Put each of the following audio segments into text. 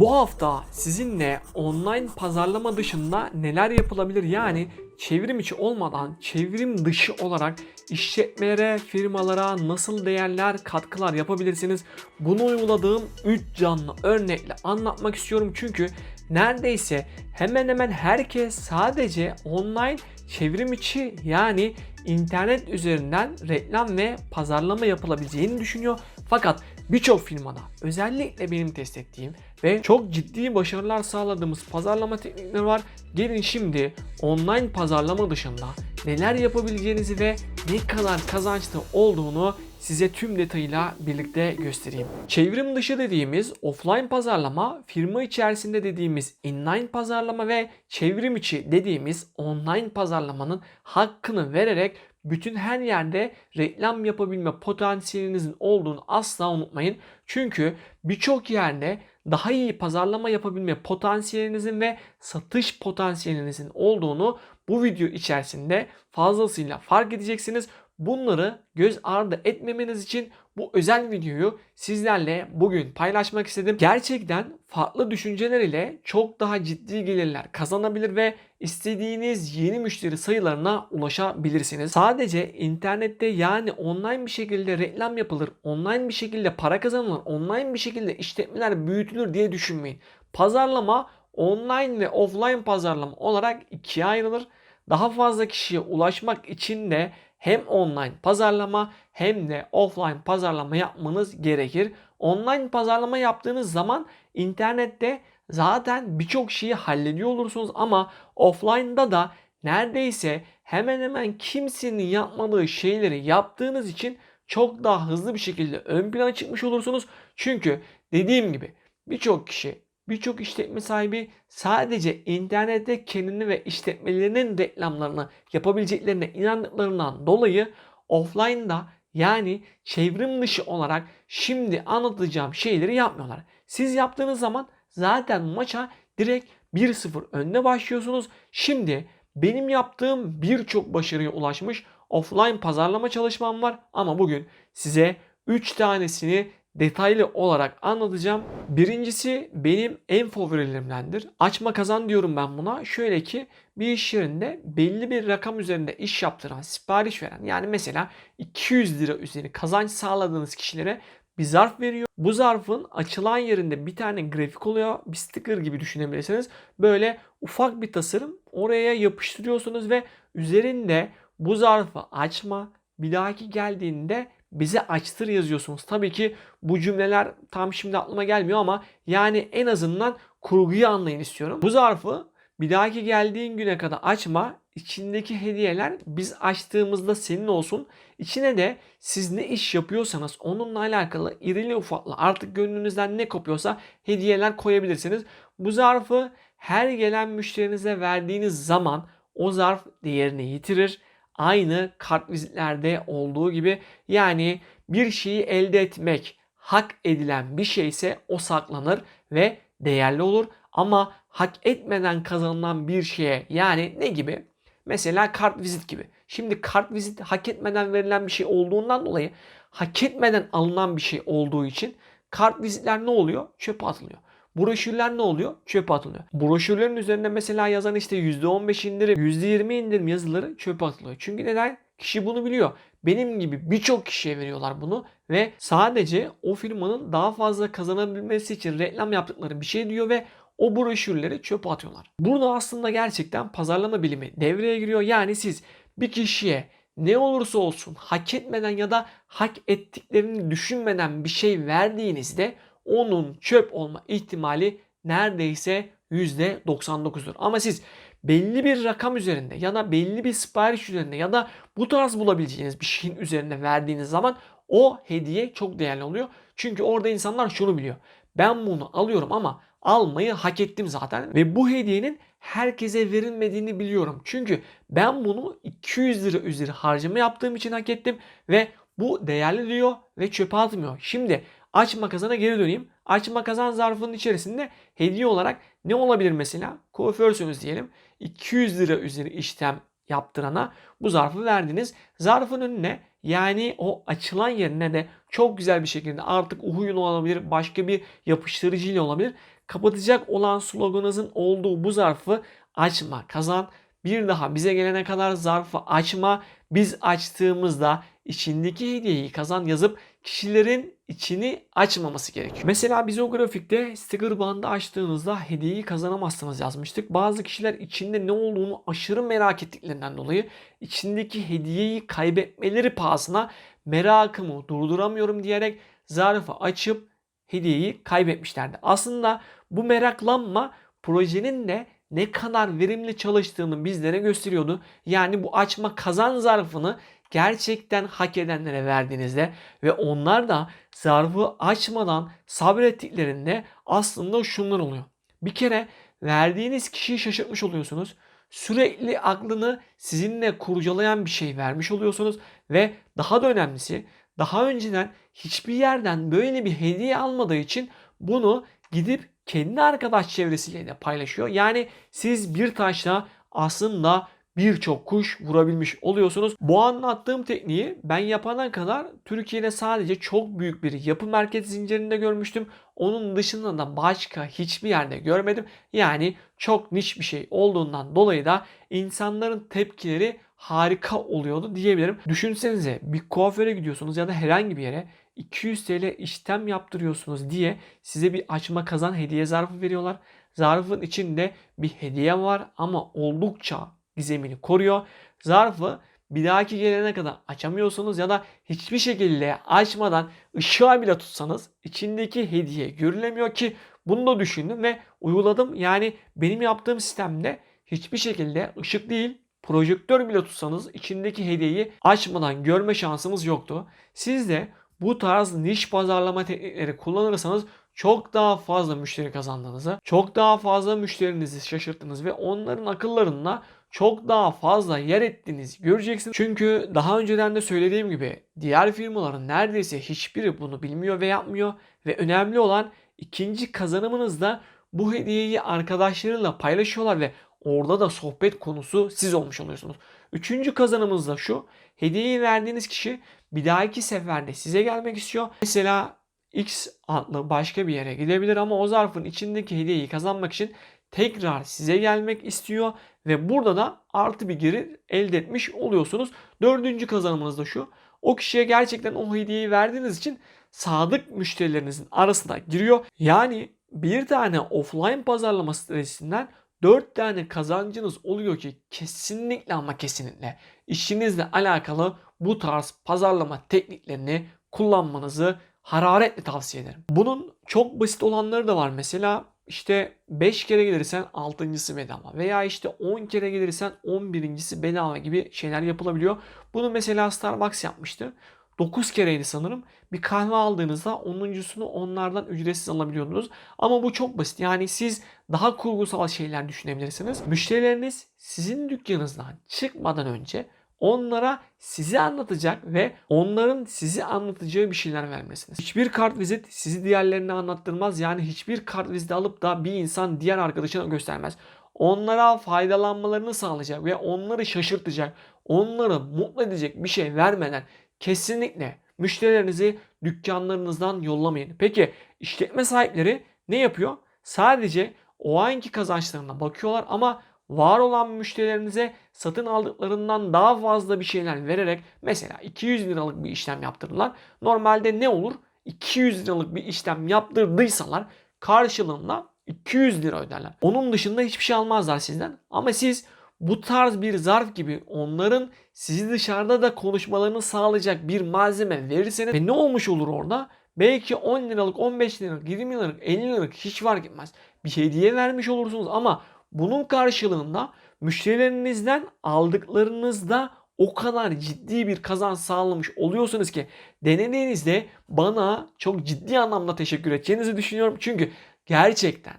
Bu hafta sizinle online pazarlama dışında neler yapılabilir yani çevrim içi olmadan çevrim dışı olarak işletmelere, firmalara nasıl değerler, katkılar yapabilirsiniz? Bunu uyguladığım 3 canlı örnekle anlatmak istiyorum çünkü neredeyse hemen hemen herkes sadece online çevrim içi yani internet üzerinden reklam ve pazarlama yapılabileceğini düşünüyor. Fakat birçok firmada özellikle benim test ettiğim ve çok ciddi başarılar sağladığımız pazarlama teknikleri var. Gelin şimdi online pazarlama dışında neler yapabileceğinizi ve ne kadar kazançlı olduğunu size tüm detayıyla birlikte göstereyim. Çevrim dışı dediğimiz offline pazarlama, firma içerisinde dediğimiz inline pazarlama ve çevrim içi dediğimiz online pazarlamanın hakkını vererek bütün her yerde reklam yapabilme potansiyelinizin olduğunu asla unutmayın. Çünkü birçok yerde daha iyi pazarlama yapabilme potansiyelinizin ve satış potansiyelinizin olduğunu bu video içerisinde fazlasıyla fark edeceksiniz. Bunları göz ardı etmemeniz için bu özel videoyu sizlerle bugün paylaşmak istedim. Gerçekten farklı düşünceler ile çok daha ciddi gelirler kazanabilir ve istediğiniz yeni müşteri sayılarına ulaşabilirsiniz. Sadece internette yani online bir şekilde reklam yapılır, online bir şekilde para kazanılır, online bir şekilde işletmeler büyütülür diye düşünmeyin. Pazarlama online ve offline pazarlama olarak ikiye ayrılır. Daha fazla kişiye ulaşmak için de hem online pazarlama hem de offline pazarlama yapmanız gerekir. Online pazarlama yaptığınız zaman internette zaten birçok şeyi hallediyor olursunuz ama offline'da da neredeyse hemen hemen kimsenin yapmadığı şeyleri yaptığınız için çok daha hızlı bir şekilde ön plana çıkmış olursunuz. Çünkü dediğim gibi birçok kişi birçok işletme sahibi sadece internette kendini ve işletmelerinin reklamlarını yapabileceklerine inandıklarından dolayı offline'da yani çevrim dışı olarak şimdi anlatacağım şeyleri yapmıyorlar. Siz yaptığınız zaman zaten maça direkt 1-0 önde başlıyorsunuz. Şimdi benim yaptığım birçok başarıya ulaşmış offline pazarlama çalışmam var ama bugün size 3 tanesini detaylı olarak anlatacağım. Birincisi benim en favorilerimdendir. Açma kazan diyorum ben buna. Şöyle ki bir iş yerinde belli bir rakam üzerinde iş yaptıran, sipariş veren yani mesela 200 lira üzeri kazanç sağladığınız kişilere bir zarf veriyor. Bu zarfın açılan yerinde bir tane grafik oluyor. Bir sticker gibi düşünebilirsiniz. Böyle ufak bir tasarım oraya yapıştırıyorsunuz ve üzerinde bu zarfı açma bir dahaki geldiğinde bize açtır yazıyorsunuz. Tabii ki bu cümleler tam şimdi aklıma gelmiyor ama yani en azından kurguyu anlayın istiyorum. Bu zarfı bir dahaki geldiğin güne kadar açma. İçindeki hediyeler biz açtığımızda senin olsun. İçine de siz ne iş yapıyorsanız onunla alakalı irili ufaklı artık gönlünüzden ne kopuyorsa hediyeler koyabilirsiniz. Bu zarfı her gelen müşterinize verdiğiniz zaman o zarf değerini yitirir aynı kart vizitlerde olduğu gibi yani bir şeyi elde etmek hak edilen bir şeyse o saklanır ve değerli olur ama hak etmeden kazanılan bir şeye yani ne gibi? Mesela kart vizit gibi. Şimdi kart vizit hak etmeden verilen bir şey olduğundan dolayı hak etmeden alınan bir şey olduğu için kart vizitler ne oluyor? Çöpe atılıyor. Broşürler ne oluyor? Çöpe atılıyor. Broşürlerin üzerinde mesela yazan işte %15 indirim, %20 indirim yazıları çöpe atılıyor. Çünkü neden? Kişi bunu biliyor. Benim gibi birçok kişiye veriyorlar bunu ve sadece o firmanın daha fazla kazanabilmesi için reklam yaptıkları bir şey diyor ve o broşürleri çöpe atıyorlar. Burada aslında gerçekten pazarlama bilimi devreye giriyor. Yani siz bir kişiye ne olursa olsun hak etmeden ya da hak ettiklerini düşünmeden bir şey verdiğinizde onun çöp olma ihtimali neredeyse %99'dur. Ama siz belli bir rakam üzerinde ya da belli bir sipariş üzerinde ya da bu tarz bulabileceğiniz bir şeyin üzerinde verdiğiniz zaman o hediye çok değerli oluyor. Çünkü orada insanlar şunu biliyor. Ben bunu alıyorum ama almayı hak ettim zaten ve bu hediyenin herkese verilmediğini biliyorum. Çünkü ben bunu 200 lira üzeri harcama yaptığım için hak ettim ve bu değerli diyor ve çöpe atmıyor. Şimdi açma kazana geri döneyim. Açma kazan zarfının içerisinde hediye olarak ne olabilir mesela? Kuaförsünüz diyelim. 200 lira üzeri işlem yaptırana bu zarfı verdiniz. Zarfın önüne yani o açılan yerine de çok güzel bir şekilde artık uhuyun olabilir, başka bir yapıştırıcı ile olabilir. kapatacak olan sloganınızın olduğu bu zarfı açma, kazan. Bir daha bize gelene kadar zarfı açma. Biz açtığımızda içindeki hediyeyi kazan yazıp kişilerin içini açmaması gerekiyor. Mesela biz o grafikte sticker bandı açtığınızda hediyeyi kazanamazsınız yazmıştık. Bazı kişiler içinde ne olduğunu aşırı merak ettiklerinden dolayı içindeki hediyeyi kaybetmeleri pahasına merakımı durduramıyorum diyerek zarfı açıp hediyeyi kaybetmişlerdi. Aslında bu meraklanma projenin de ne kadar verimli çalıştığını bizlere gösteriyordu. Yani bu açma kazan zarfını gerçekten hak edenlere verdiğinizde ve onlar da zarfı açmadan sabrettiklerinde aslında şunlar oluyor. Bir kere verdiğiniz kişiyi şaşırtmış oluyorsunuz. Sürekli aklını sizinle kurcalayan bir şey vermiş oluyorsunuz ve daha da önemlisi daha önceden hiçbir yerden böyle bir hediye almadığı için bunu gidip kendi arkadaş çevresiyle de paylaşıyor. Yani siz bir taşla aslında birçok kuş vurabilmiş oluyorsunuz. Bu anlattığım tekniği ben yapana kadar Türkiye'de sadece çok büyük bir yapı merkez zincirinde görmüştüm. Onun dışında da başka hiçbir yerde görmedim. Yani çok niş bir şey olduğundan dolayı da insanların tepkileri harika oluyordu diyebilirim. Düşünsenize bir kuaföre gidiyorsunuz ya da herhangi bir yere 200 TL işlem yaptırıyorsunuz diye size bir açma kazan hediye zarfı veriyorlar. Zarfın içinde bir hediye var ama oldukça gizemini koruyor. Zarfı bir dahaki gelene kadar açamıyorsunuz ya da hiçbir şekilde açmadan ışığa bile tutsanız içindeki hediye görülemiyor ki bunu da düşündüm ve uyguladım. Yani benim yaptığım sistemde hiçbir şekilde ışık değil projektör bile tutsanız içindeki hediyeyi açmadan görme şansımız yoktu. Siz de bu tarz niş pazarlama teknikleri kullanırsanız çok daha fazla müşteri kazandığınızı, çok daha fazla müşterinizi şaşırttınız ve onların akıllarında çok daha fazla yer ettiğinizi göreceksiniz. Çünkü daha önceden de söylediğim gibi diğer firmaların neredeyse hiçbiri bunu bilmiyor ve yapmıyor ve önemli olan ikinci kazanımınızda bu hediyeyi arkadaşlarıyla paylaşıyorlar ve orada da sohbet konusu siz olmuş oluyorsunuz. Üçüncü kazanımız da şu. Hediyeyi verdiğiniz kişi bir dahaki seferde size gelmek istiyor. Mesela X adlı başka bir yere gidebilir ama o zarfın içindeki hediyeyi kazanmak için tekrar size gelmek istiyor ve burada da artı bir geri elde etmiş oluyorsunuz. Dördüncü kazanımınız da şu. O kişiye gerçekten o hediyeyi verdiğiniz için sadık müşterilerinizin arasına giriyor. Yani bir tane offline pazarlama stratejisinden 4 tane kazancınız oluyor ki kesinlikle ama kesinlikle işinizle alakalı bu tarz pazarlama tekniklerini kullanmanızı hararetle tavsiye ederim. Bunun çok basit olanları da var. Mesela işte 5 kere gelirsen 6.sı bedava veya işte 10 kere gelirsen 11.si bedava gibi şeyler yapılabiliyor. Bunu mesela Starbucks yapmıştı. 9 kereydi sanırım. Bir kahve aldığınızda 10.sunu onlardan ücretsiz alabiliyordunuz. Ama bu çok basit. Yani siz daha kurgusal şeyler düşünebilirsiniz. Müşterileriniz sizin dükkanınızdan çıkmadan önce onlara sizi anlatacak ve onların sizi anlatacağı bir şeyler vermesiniz. Hiçbir kart vizit sizi diğerlerine anlattırmaz. Yani hiçbir kart viziti alıp da bir insan diğer arkadaşına göstermez. Onlara faydalanmalarını sağlayacak ve onları şaşırtacak, onları mutlu edecek bir şey vermeden kesinlikle müşterilerinizi dükkanlarınızdan yollamayın. Peki işletme sahipleri ne yapıyor? Sadece o anki kazançlarına bakıyorlar ama var olan müşterilerinize satın aldıklarından daha fazla bir şeyler vererek mesela 200 liralık bir işlem yaptırdılar. Normalde ne olur? 200 liralık bir işlem yaptırdıysalar karşılığında 200 lira öderler. Onun dışında hiçbir şey almazlar sizden. Ama siz bu tarz bir zarf gibi onların sizi dışarıda da konuşmalarını sağlayacak bir malzeme verirseniz ve ne olmuş olur orada? Belki 10 liralık, 15 liralık, 20 liralık, 50 liralık hiç fark etmez. Bir hediye vermiş olursunuz ama bunun karşılığında müşterilerinizden aldıklarınızda o kadar ciddi bir kazanç sağlamış oluyorsunuz ki denediğinizde bana çok ciddi anlamda teşekkür edeceğinizi düşünüyorum. Çünkü gerçekten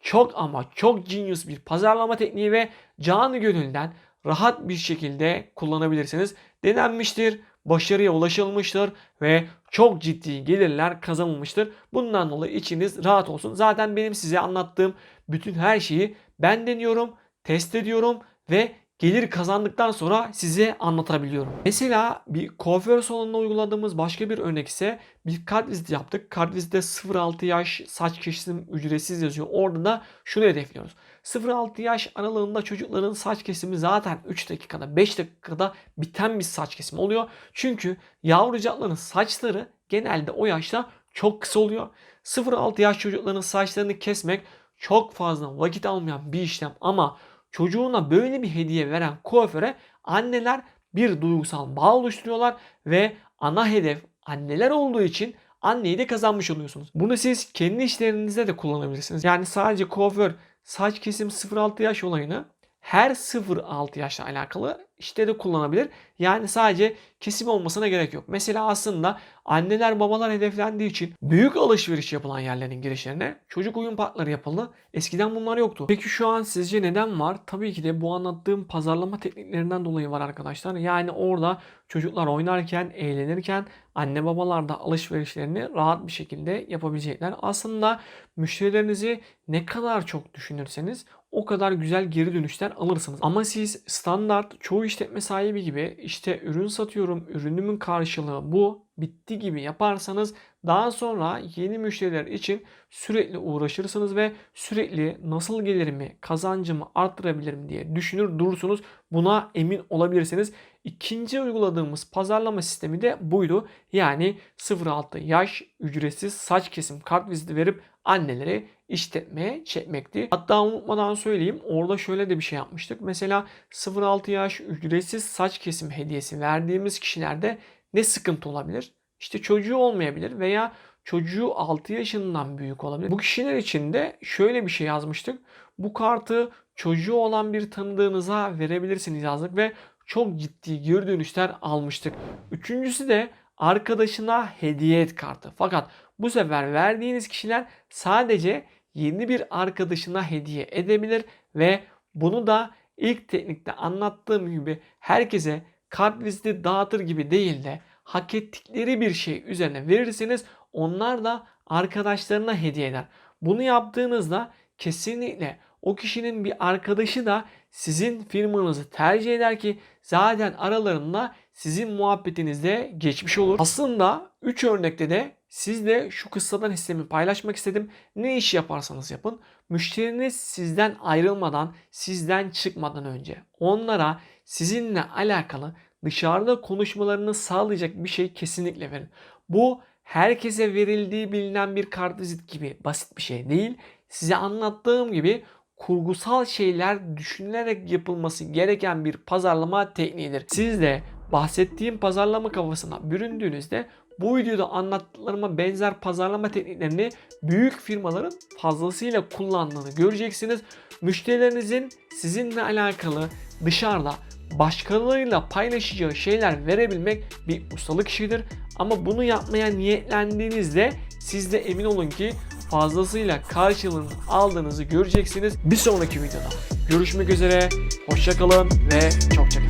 çok ama çok genius bir pazarlama tekniği ve canı gönülden rahat bir şekilde kullanabilirsiniz. Denenmiştir, başarıya ulaşılmıştır ve çok ciddi gelirler kazanılmıştır. Bundan dolayı içiniz rahat olsun. Zaten benim size anlattığım bütün her şeyi ben deniyorum, test ediyorum ve gelir kazandıktan sonra size anlatabiliyorum. Mesela bir kuaför salonunda uyguladığımız başka bir örnek ise bir kart viziti yaptık. Kart vizitte 0-6 yaş saç kesim ücretsiz yazıyor. Orada da şunu hedefliyoruz. 0-6 yaş aralığında çocukların saç kesimi zaten 3 dakikada 5 dakikada biten bir saç kesimi oluyor. Çünkü yavrucakların saçları genelde o yaşta çok kısa oluyor. 0-6 yaş çocukların saçlarını kesmek çok fazla vakit almayan bir işlem ama çocuğuna böyle bir hediye veren kuaföre anneler bir duygusal bağ oluşturuyorlar ve ana hedef anneler olduğu için anneyi de kazanmış oluyorsunuz. Bunu siz kendi işlerinizde de kullanabilirsiniz. Yani sadece kuaför saç kesim 0-6 yaş olayını her 0-6 yaşla alakalı işte de kullanabilir. Yani sadece kesim olmasına gerek yok. Mesela aslında anneler babalar hedeflendiği için büyük alışveriş yapılan yerlerin girişlerine çocuk oyun parkları yapıldı. Eskiden bunlar yoktu. Peki şu an sizce neden var? Tabii ki de bu anlattığım pazarlama tekniklerinden dolayı var arkadaşlar. Yani orada çocuklar oynarken, eğlenirken anne babalar da alışverişlerini rahat bir şekilde yapabilecekler. Aslında müşterilerinizi ne kadar çok düşünürseniz o kadar güzel geri dönüşler alırsınız. Ama siz standart çoğu işletme sahibi gibi işte ürün satıyorum, ürünümün karşılığı bu, bitti gibi yaparsanız daha sonra yeni müşteriler için sürekli uğraşırsınız ve sürekli nasıl gelirimi, kazancımı arttırabilirim diye düşünür durursunuz. Buna emin olabilirsiniz. İkinci uyguladığımız pazarlama sistemi de buydu. Yani 0-6 yaş ücretsiz saç kesim kart viziti verip anneleri işletmeye çekmekti. Hatta unutmadan söyleyeyim orada şöyle de bir şey yapmıştık. Mesela 0-6 yaş ücretsiz saç kesim hediyesi verdiğimiz kişilerde ne sıkıntı olabilir? İşte çocuğu olmayabilir veya çocuğu 6 yaşından büyük olabilir. Bu kişiler için de şöyle bir şey yazmıştık. Bu kartı çocuğu olan bir tanıdığınıza verebilirsiniz yazdık ve çok ciddi geri dönüşler almıştık. Üçüncüsü de arkadaşına hediye et kartı. Fakat bu sefer verdiğiniz kişiler sadece yeni bir arkadaşına hediye edebilir ve bunu da ilk teknikte anlattığım gibi herkese kart viziti dağıtır gibi değil de hak ettikleri bir şey üzerine verirseniz onlar da arkadaşlarına hediye eder. Bunu yaptığınızda kesinlikle o kişinin bir arkadaşı da sizin firmanızı tercih eder ki zaten aralarında sizin muhabbetinizde geçmiş olur. Aslında 3 örnekte de sizle şu kıssadan hissemi paylaşmak istedim. Ne iş yaparsanız yapın. Müşteriniz sizden ayrılmadan, sizden çıkmadan önce onlara sizinle alakalı dışarıda konuşmalarını sağlayacak bir şey kesinlikle verin. Bu herkese verildiği bilinen bir kartvizit gibi basit bir şey değil. Size anlattığım gibi kurgusal şeyler düşünülerek yapılması gereken bir pazarlama tekniğidir. Siz de bahsettiğim pazarlama kafasına büründüğünüzde bu videoda anlattıklarıma benzer pazarlama tekniklerini büyük firmaların fazlasıyla kullandığını göreceksiniz. Müşterilerinizin sizinle alakalı dışarıda başkalarıyla paylaşacağı şeyler verebilmek bir ustalık işidir. Ama bunu yapmaya niyetlendiğinizde siz de emin olun ki fazlasıyla karşılığını aldığınızı göreceksiniz. Bir sonraki videoda görüşmek üzere. Hoşçakalın ve çok çok